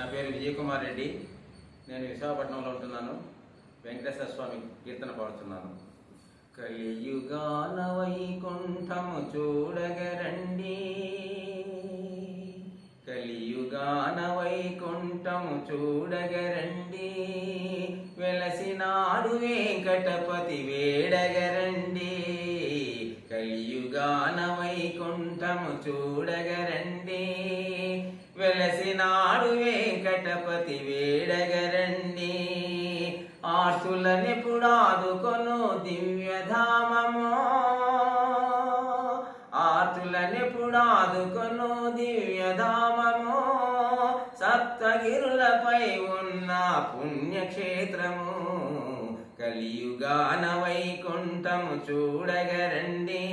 నా పేరు విజయకుమార్ రెడ్డి. నేను విశాఖపట్నంలో ఉంటున్నాను. వెంకటేశ్వర స్వామి కీర్తన పాడుతున్నాను. కలియుగాన వైకుంఠము చూడగరండి. కలియుగాన వైకుంఠము చూడగరండి. వెలసినాడు వెంకటపతి వేడగరండి. కలియుగాన వైకుంఠము చూడగరండి. ఆర్తులనెప్పుడాదుకొను దివ్యధామము. ఆర్తులనెప్పుడాదుకొను దివ్యధామము. సప్తగిరులపై ఉన్న పుణ్యక్షేత్రము కలియుగాన వైకుంఠము చూడగరండి.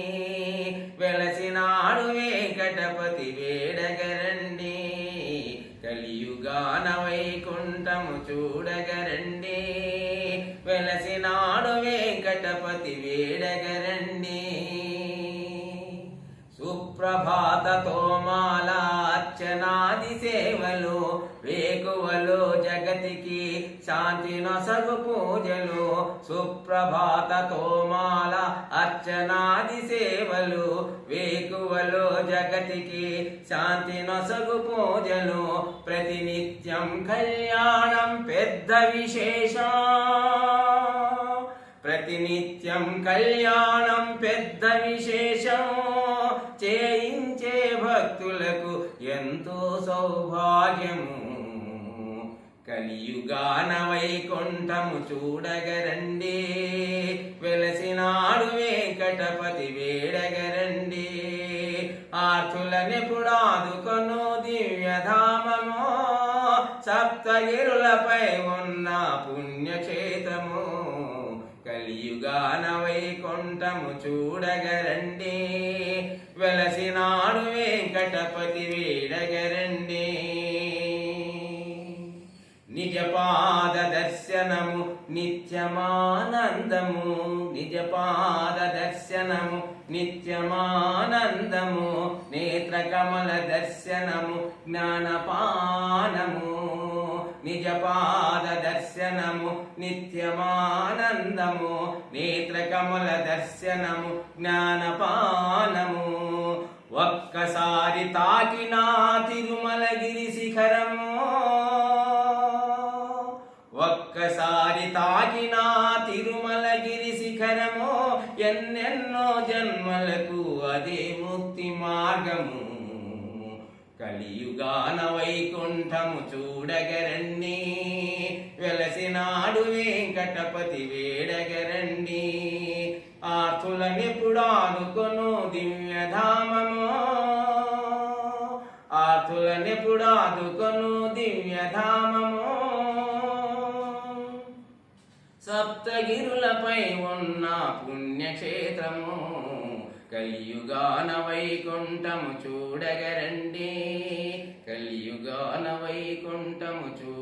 వెలసినాడు వేకటపతి వేడగరండి. కలియుగాన వైకుంఠము చూడగరండి. వెలసినాడు వెంకటపతి వేడగరండి. సుప్రభాత తోమాల అర్చనాది సేవలు వేకువలు జగతికి శాంతి నొసగు పూజలు సుప్రభాత తోమాల అర్చనాది సేవలు వేకువలు జగతికి శాంతి నొసగు పూజలు ప్రతినిత్యం కళ్యాణం పెద్ద విశేషం. ప్రతినిత్యం కళ్యాణం పెద్ద విశేషం. చేయించే భక్తులకు ఎంతో సౌభాగ్యము. కలియుగాన వైకుంఠము చూడగరండి. వెలసినాడు వెంకటపతి వేడగరండి. ఆర్తులనెప్పుడాదుకొను దివ్యధామము. సప్తగిరులపై ఉన్న పుణ్యక్షేత్రము వైకుంఠము చూడగరండి. వెలసినాడు వెంకటపతి వేడగరండి. నిజపాద దర్శనము నిత్యమానందము. నిజపాద దర్శనము నిత్యమానందము. నేత్రకమల దర్శనము జ్ఞానపానము. నిజపా దర్శనము నిత్యమానందము నేత్రకమల దర్శనము జ్ఞానపానము ఒక్కసారి తాకినా తిరుమలగిరి శిఖరము ఒక్కసారి తాకినా తిరుమలగిరి శిఖరము ఎన్నెన్నో జన్మలకు అదే ముక్తి మార్గము కలియుగాన వైకుంఠము చూడగరండి. వెలసినాడు వెంకటపతి వేడగరండి. ఆర్తులనెప్పుడాదుకొను దివ్యధామము. ఆర్తులనెప్పుడాదుకొను దివ్యధామము. సప్తగిరులపై ఉన్న పుణ్యక్షేత్రము. కలియుగాన వైకుంఠము చూడగరండి. కలియుగాన వైకుంఠము చూ